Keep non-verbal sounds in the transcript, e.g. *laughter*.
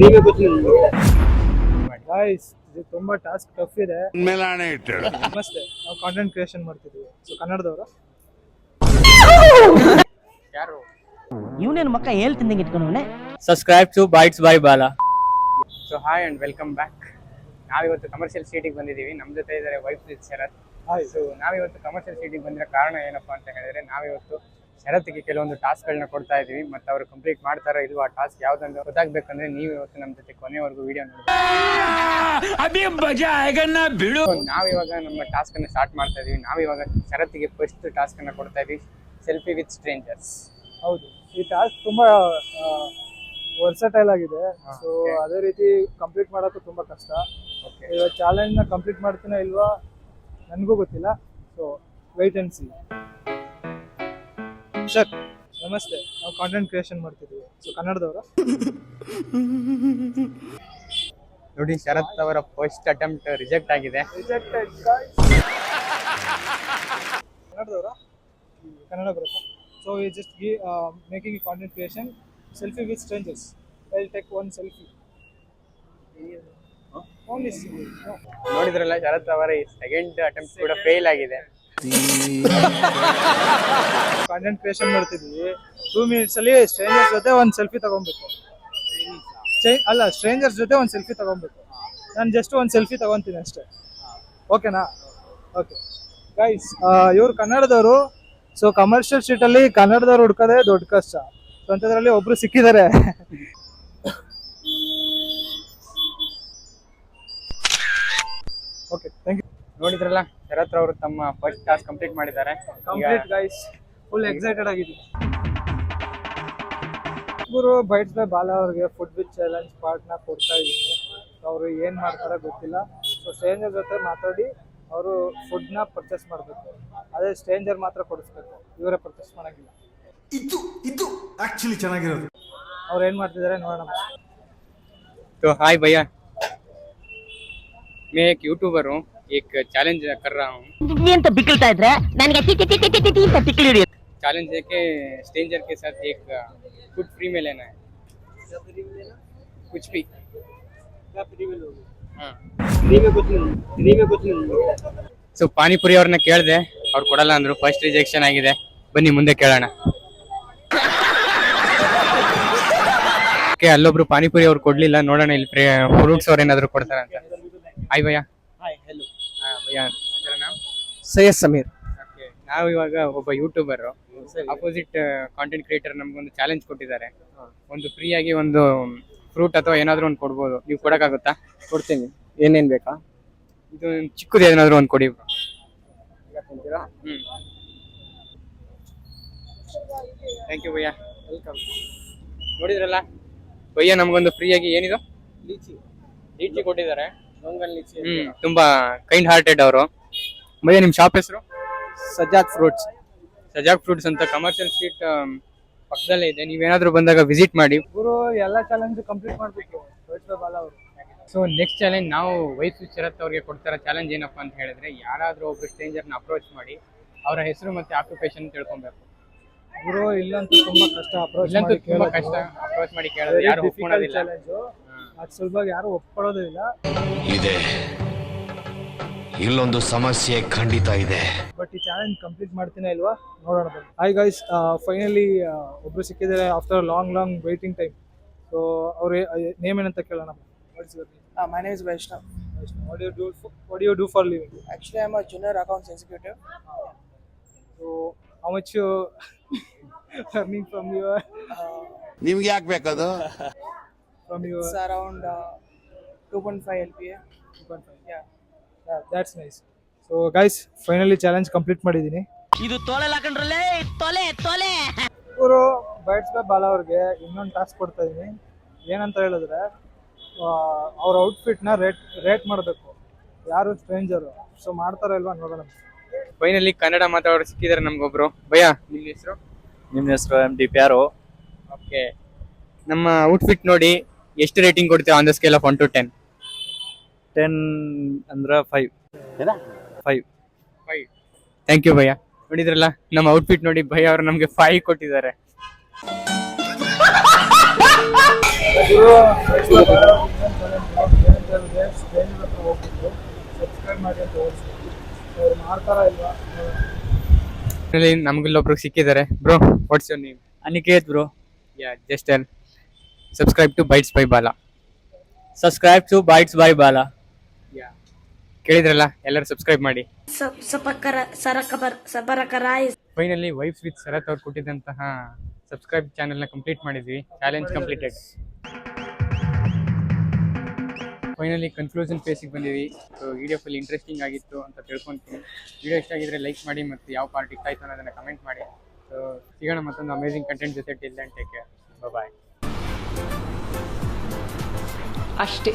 ನೀವೇ ಗೊತ್ತಿಲ್ಲ ಗಾಯ್ಸ್ ಇದು ತುಂಬಾ ಟಾಸ್ಕ್ ಟಫ್ ಇದೆ. ನಮಸ್ತೆ ನಾವು ಕಾಂಟೆಂಟ್ ಕ್ರಿಯೇಷನ್ ಮಾಡ್ತಿದ್ವಿ. ಸೊ ಕನ್ನಡದವರು. ಯಾರು? ಇವನೇನು ಮಕ್ಕ ಹೇಳ್ತಿದ್ದಂಗೆ ಇಟ್ಕೊಂಡವನೆ subscribe to Bytes by Bala so hi and welcome back ನಾವಿವತ್ತು ಕಮರ್ಷಿಯಲ್ ಸೀಟಿಗೆ ಬಂದಿದ್ದೀವಿ. ನಮ್ಮ ಜೊತೆ ಇದ್ದಾರೆ wife with Sharath. Hi so ನಾವಿವತ್ತು ಕಮರ್ಷಿಯಲ್ ಸೀಟಿಗೆ ಬಂದಿರೋ ಕಾರಣ ಏನಪ್ಪಾ ಅಂತ ಹೇಳಿದ್ರೆ ನಾವಿವತ್ತು ಶರತ್ಗೆ ಕೆಲವೊಂದು ಟಾಸ್ಕ್ಗಳನ್ನ ಕೊಡ್ತಾ ಇದೀವಿ ಮತ್ತೆ ಅವರು ಕಂಪ್ಲೀಟ್ ಮಾಡ್ತಾರೋ ಇಲ್ವಾ ಆ ಟಾಸ್ಕ್ ಯಾವ್ದಂತ ಗೊತ್ತಾಗ್ಬೇಕಂದ್ರೆ ನೀವು ಇವತ್ತು ನಮ್ಮ ಜೊತೆ ಕೊನೆವರೆಗೂ ವಿಡಿಯೋ ನೋಡಿ ನಾವಿವಾಗ ನಮ್ಮ ಟಾಸ್ಕ್ ಅನ್ನ ಸ್ಟಾರ್ಟ್ ಮಾಡ್ತಾ ಇದೀವಿ ನಾವಿವಾಗ ಶರತ್ಗೆ ಫಸ್ಟ್ ಟಾಸ್ಕ್ ಅನ್ನ ಕೊಡ್ತಾ ಇದೀವಿ ಸೆಲ್ಫಿ ವಿತ್ ಸ್ಟ್ರೇಂಜರ್ಸ್ ಹೌದು. ಈ ಟಾಸ್ಕ್ ತುಂಬಾ ವರ್ಸಟೈಲ್ ಆಗಿದೆ. ಸೊ ಅದೇ ರೀತಿ ಕಂಪ್ಲೀಟ್ ಮಾಡೋದು ತುಂಬಾ ಕಷ್ಟ. ಓಕೆ ಚಾಲೆಂಜ್ನ ಚಾಲೆಂಜ್ನ ಕಂಪ್ಲೀಟ್ ಮಾಡ್ತೀನೋ ಇಲ್ವಾ? ನನಗೂ ಗೊತ್ತಿಲ್ಲ. So wait and see sir ನಮಸ್ತೆ. ನಾವು ಕಾಂಟೆಂಟ್ ಕ್ರಿಯೇಷನ್ ಮಾಡ್ತಿದ್ದೀವಿ. ಸೊ ಕನ್ನಡದವರು. ನೋಡಿ ಶರತ್ ಅವರ ಫಸ್ಟ್ ಅಟೆಂಪ್ಟ್ ರಿಜೆಕ್ಟ್ ಆಗಿದೆ. ರಿಜೆಕ್ಟೆಡ್ ಕನ್ನಡದವರ? ಕನ್ನಡ ಬರುತ್ತೆ. ಸೊ ಈ ಜಸ್ಟ್ ಗಿ making content creation selfie with strangers I take one selfie ನೋಡಿದ್ರಲ್ಲ ಶರತ್ ಅವರ ಈ ಸೆಕೆಂಡ್ ಅಟೆಂಪ್ಟ್ ಕೂಡ ಫೇಲ್ ಆಗಿದೆ. ಕಾಂಟೆಂಟ್ ಕ್ರಿಯೇಷನ್ ಮಾಡ್ತಿದ್ವಿ. ಟೂ ಮಿನಿಟ್ಸ್ ಅಲ್ಲಿ ಸ್ಟ್ರೇಂಜರ್ ಜೊತೆ ಒಂದು ಸೆಲ್ಫಿ ತಗೊಬೇಕು ಅಲ್ಲ ಸ್ಟ್ರೇಂಜರ್ ಜೊತೆ ಒಂದು ಸೆಲ್ಫಿ ತಗೊಬೇಕು ನಾನು ಜಸ್ಟ್ ಒಂದು ಸೆಲ್ಫಿ ತಗೊಂತೀನಿ ಅಷ್ಟೇ. ಓಕೆನಾ ಓಕೆ ಗೈಸ್ ಇವ್ರು ಕನ್ನಡದವರು ಸೊ ಕಮರ್ಷಿಯಲ್ ಸ್ಟ್ರೀಟ್ ಅಲ್ಲಿ ಕನ್ನಡದವ್ರು ಹುಡ್ಕೋದೇ ದೊಡ್ಡ ಕಷ್ಟ. ಸೊ ಒಬ್ರು ಸಿಕ್ಕಿದ್ದಾರೆ ಓಕೆ ಥ್ಯಾಂಕ್ ಯು ನೋಡಿದ್ರಲ್ಲ ಶರತ್ ಅವರು ತಮ್ಮ ಫಸ್ಟ್ ಟಾಸ್ಕ್ ಕಂಪ್ಲೀಟ್ ಮಾಡಿದ್ದಾರೆ. ಕಂಪ್ಲೀಟ್ ಗೈಸ್ ಫುಲ್ ಎಕ್ಸೈಟೆಡ್ ಆಗಿದ್ದೀವಿ. ಗುರು ಬೈಟ್ಸ್ ಬೈ ಬಾಲ ಅವ್ರಿಗೆ ಫುಡ್ ವಿತ್ ಚಾಲೆಂಜ್ ಪಾರ್ಟ್ನ ಕೊಡ್ತಾ ಇದ್ದೀನಿ. ಅವರು ಏನು ಮಾಡ್ತಾರೆ ಗೊತ್ತಿಲ್ಲ. ಸೊ ಸ್ಟ್ರೇಂಜರ್ ಜೊತೆ ಮಾತಾಡಿ ಅವರು ಫುಡ್ನ ಪರ್ಚೇಸ್ ಮಾಡಬೇಕು. ಅದೇ ಸ್ಟ್ರೇಂಜರ್ ಮಾತ್ರ ಕೊಡಿಸ್ಬೇಕು. ಇವರೇ ಪರ್ಚೇಸ್ ಮಾಡೋಂಗಿಲ್ಲ. ಇದು ಇದು ಆಕ್ಚುಲಿ ಚೆನ್ನಾಗಿರೋದು. ಅವ್ರು ಏನು ಮಾಡ್ತಿದ್ದಾರೆ ನೋಡೋಣ. ಹಾಯ್ ಭಯ್ಯ. ಮೇಕ್ ಯೂಟ್ಯೂಬರು एक यूट्यूबर हूँ एक चैलेंज कर रहा हूँ ಅಂತ ಬಿಕ್ಕಳ್ತಾ ಇದ್ರೆ ನನಗೆ T T T T T T ಅಂತ ತಿಕ್ಲಿ ಹಿಡಿಯುತ್ತೆ चैलेंज है कि स्ट्रेंजर के साथ एक फूड फ्री में लेना है कुछ भी हाँ ನೀವೇ ಗೊತ್ತಿಲ್ಲ ನೀವೇ ಗೊತ್ತಿಲ್ಲ ಸೊ ಪಾನಿಪುರಿ ಅವ್ರನ್ನ ಕೇಳಿದೆ ಅವ್ರು ಕೊಡಲ್ಲ ಅಂದ್ರು ಫಸ್ಟ್ ರಿಜೆಕ್ಷನ್ ಆಗಿದೆ ಬನ್ನಿ ಮುಂದೆ ಕೇಳೋಣ ಓಕೆ ಅಲ್ಲೊಬ್ರು ಪಾನಿಪುರಿ ಅವ್ರು ಕೊಡ್ಲಿಲ್ಲ ನೋಡೋಣ ಇಲ್ಲಿ ಫ್ರೂಟ್ಸ್ ಅವ್ರು ಏನಾದ್ರು ಕೊಡ್ತಾರ ಅಂತ ಹಾಯ್ ಭಯ್ಯ ಹಾಯ್ ಹೆಲೋ ನಾಮ್ ಸೈಯದ್ ಸಮೀರ್. ನಾವು ಇವಾಗ ಒಬ್ಬ ಯೂಟ್ಯೂಬರ್ ಅಪೋಸಿಟ್ ಕಾಂಟೆಂಟ್ ಕ್ರಿಯೇಟರ್ ನಮ್ಗೊಂದು ಚಾಲೆಂಜ್ ಕೊಟ್ಟಿದ್ದಾರೆ. ಒಂದು ಫ್ರೀ ಆಗಿ ಒಂದು ಫ್ರೂಟ್ ಅಥವಾ ಏನಾದ್ರು ಒಂದು ಕೊಡ್ಬೋದು. ನೀವು ಕೊಡಕ್ಕಾಗುತ್ತಾ? ಕೊಡ್ತೀನಿ. ಏನೇನು ಬೇಕಾ? ಇದು ಚಿಕ್ಕದು ಏನಾದ್ರು ಒಂದು ಕೊಡಿ. Thank you bhaiya. ವೆಲ್ಕಮ್ ನೋಡಿದ್ರಲ್ಲ? ಭಯ್ಯ ನಮ್ಗೊಂದು ಫ್ರೀ ಆಗಿ ಏನಿದು? ಲೀಚಿ. ಲೀಚಿ ಕೊಟ್ಟಿದ್ದಾರೆ. ಹ್ಮ್ ತುಂಬಾ ಕೈಂಡ್ ಹಾರ್ಟೆಡ್ ಅವರು. ಮತ್ತೆ ನಿಮ್ ಶಾಪ್ ಹೆಸರು? ಸಜಾದ್ ಫ್ರೂಟ್ಸ್ ಸಜಾಕ್ ಫ್ರೂಟ್ಸ್ ಅಂತ ಕಮರ್ಷಿಯಲ್ ಸ್ಟ್ರೀಟ್ ಪಕ್ಕದಲ್ಲೇ ಇದೆ. ನೀವೇನಾದ್ರೂ ಬಂದಾಗ ವಿಸಿಟ್ ಮಾಡಿ. ಗುರು ಎಲ್ಲ ಚಾಲೆಂಜ್ ಕಂಪ್ಲೀಟ್ ಬಾಲ ಅವರು. ಸೊ ನೆಕ್ಸ್ಟ್ ಚಾಲೆಂಜ್ ನಾವು ವಯಸ್ಸು ಶರತ್ ಅವ್ರಿಗೆ ಕೊಡ್ತಾರ ಚಾಲೆಂಜ್ ಏನಪ್ಪಾ ಅಂತ ಹೇಳಿದ್ರೆ ಯಾರಾದ್ರೂ ಒಬ್ರು ಸ್ಟ್ರೇಂಜರ್ನ ಅಪ್ರೋಚ್ ಮಾಡಿ ಅವರ ಹೆಸರು ಮತ್ತೆ ಆಕ್ಯುಪೇಷನ್ ತಿಳ್ಕೊಬೇಕು. ಗುರು ಇಲ್ಲಂತೂ ತುಂಬಾ ಕಷ್ಟ ಅಪ್ರೋಚ್ ಇಲ್ಲಂತೂ ತುಂಬಾ ಕಷ್ಟ ಅಪ್ರೋಚ್ ಮಾಡಿ ಕೇಳಿದ್ರೆ ಯಾರು ಒಪ್ಕೊಳ್ಳೋದಿಲ್ಲ ಅದು ಸುಲಭವಾಗಿ ಯಾರು ಒಪ್ಕೊಳ್ಳೋದು ಇಲ್ಲ. ಇದೆ. ಇಲ್ಲೊಂದು ಸಮಸ್ಯೆ ಖಂಡಿತ ಇದೆ. ಬಟ್ ಈ ಚಾಲೆಂಜ್ ಕಂಪ್ಲೀಟ್ ಮಾಡ್ತೀನಿ ಇಲ್ವಾ? ನೋಡೋಣ ಹಾಯ್ ಗೈಸ್ ಫೈನಲಿ ಒಬ್ರು ಸಿಕ್ಕಿದ್ದಾರೆ after long long waiting time so ಅವ್ರ ನೇಮ್ ಏನಂತ ಕೇಳೋಣ Uh, my name is Vaishnav. What you do what you do for living Actually, I'm a junior accounts executive. So how much you earning from your ನಿಮ್ಗೆ ಯಾಕೆ ಬೇಕದು *laughs* from It's your around uh, 2.5 LPA. Yeah. That's nice so guys finally challenge complete ಮಾಡಿದ್ದೀನಿ. ಇದು ತೊಲೆ ಹಾಕೊಂಡ್ರಲ್ಲೇ ತೊಲೆ ತೊಲೆ. ಇವರು bites ball ಬಾಲ ಅವ್ರಿಗೆ ಇನ್ನೊಂದು ಟಾಸ್ಕ್ ಕೊಡ್ತಾ ಇದೀನಿ. ಏನಂತ ಹೇಳಿದ್ರೆ ಅವ್ರ ಔಟ್ಫಿಟ್ನ ರೇಟ್ ರೇಟ್ ಮಾಡಬೇಕು. ಯಾರು ಸ್ಟ್ರೇಂಜರು ಸೊ ಮಾಡ್ತಾರೋ ಇಲ್ವಾ ನೋಡೋಣ. ಫೈನಲಿ ಕನ್ನಡ ಮಾತಾಡೋರು ಸಿಕ್ಕಿದ್ದಾರೆ ನಮ್ಗೊಬ್ರು. ಭಯ ನಿಮ್ಮ ಹೆಸರು? ನಿಮ್ಮ ಹೆಸರು ಎಂ ಡಿ ಪ್ಯಾರೋ ಓಕೆ ನಮ್ಮ ಔಟ್ಫಿಟ್ ನೋಡಿ ಎಷ್ಟು ರೇಟಿಂಗ್ ಕೊಡ್ತೀವಿ on the scale of one to ten ten ಅಂದ್ರೆ five five five thank you bhaiya. ನೋಡಿದ್ರಲ್ಲ ನಮ್ಮ ಔಟ್ಫಿಟ್ ನೋಡಿ ಭಯ್ಯ ಅವರು ನಮಗೆ ಫೈವ್ ಕೊಟ್ಟಿದ್ದಾರೆ. ಸಬ್ಸ್ಕ್ರೈಬ್ ಮಾಡಿ ಅಂತ ಹೇಳ್ತೀನಿ ಅವ್ರು ಮಾಡ್ತಾರ ಇಲ್ವಾ ನೋಡೋಣ. ನಮ್ಗೆ ಇಲ್ಲೊಬ್ರು ಸಿಕ್ಕಿದ್ದಾರೆ. Bro what's your name Aniket bro yeah just subscribe to bites by Bala subscribe to bites by Bala yeah ಕೇಳಿದ್ರಲ್ಲ ಎಲ್ಲರೂ ಸಬ್ಸ್ಕ್ರೈಬ್ ಮಾಡಿ. ಸಪಕರ ಸರಕಬರ್ ಸಬರಕರಾಯ್. ಫೈನಲಿ ವೈಫ್ಸ್ ವಿತ್ ಶರತ್ ಅವ್ರು ಕೊಟ್ಟಿದ್ದಂತಹ ಸಬ್ಸ್ಕ್ರೈಬ್ ಚಾನೆಲ್ನ ಕಂಪ್ಲೀಟ್ ಮಾಡಿದ್ವಿ. ಚಾಲೆಂಜ್ ಕಂಪ್ಲೀಟೆಡ್ ಫೈನಲಿ ಕನ್ಕ್ಲೂಷನ್ ಫೇಸಿಗೆ ಬಂದಿದ್ವಿ. ಸೊ ವಿಡಿಯೋ ಫುಲ್ ಇಂಟ್ರೆಸ್ಟಿಂಗ್ ಆಗಿತ್ತು ಅಂತ ತಿಳ್ಕೊತೀನಿ. ವಿಡಿಯೋ ಇಷ್ಟ ಆಗಿದ್ರೆ ಲೈಕ್ ಮಾಡಿ ಮತ್ತು ಯಾವ ಪಾರ್ಟ್ ಇಷ್ಟ ಆಯಿತು ಅನ್ನೋದನ್ನು ಕಮೆಂಟ್ ಮಾಡಿ. ಸೊ ಸಿಗೋಣ ಮತ್ತೊಂದು ಅಮೇಸಿಂಗ್ ಕಂಟೆಂಟ್ ಜೊತೆ till and take care bye ಅಷ್ಟೇ.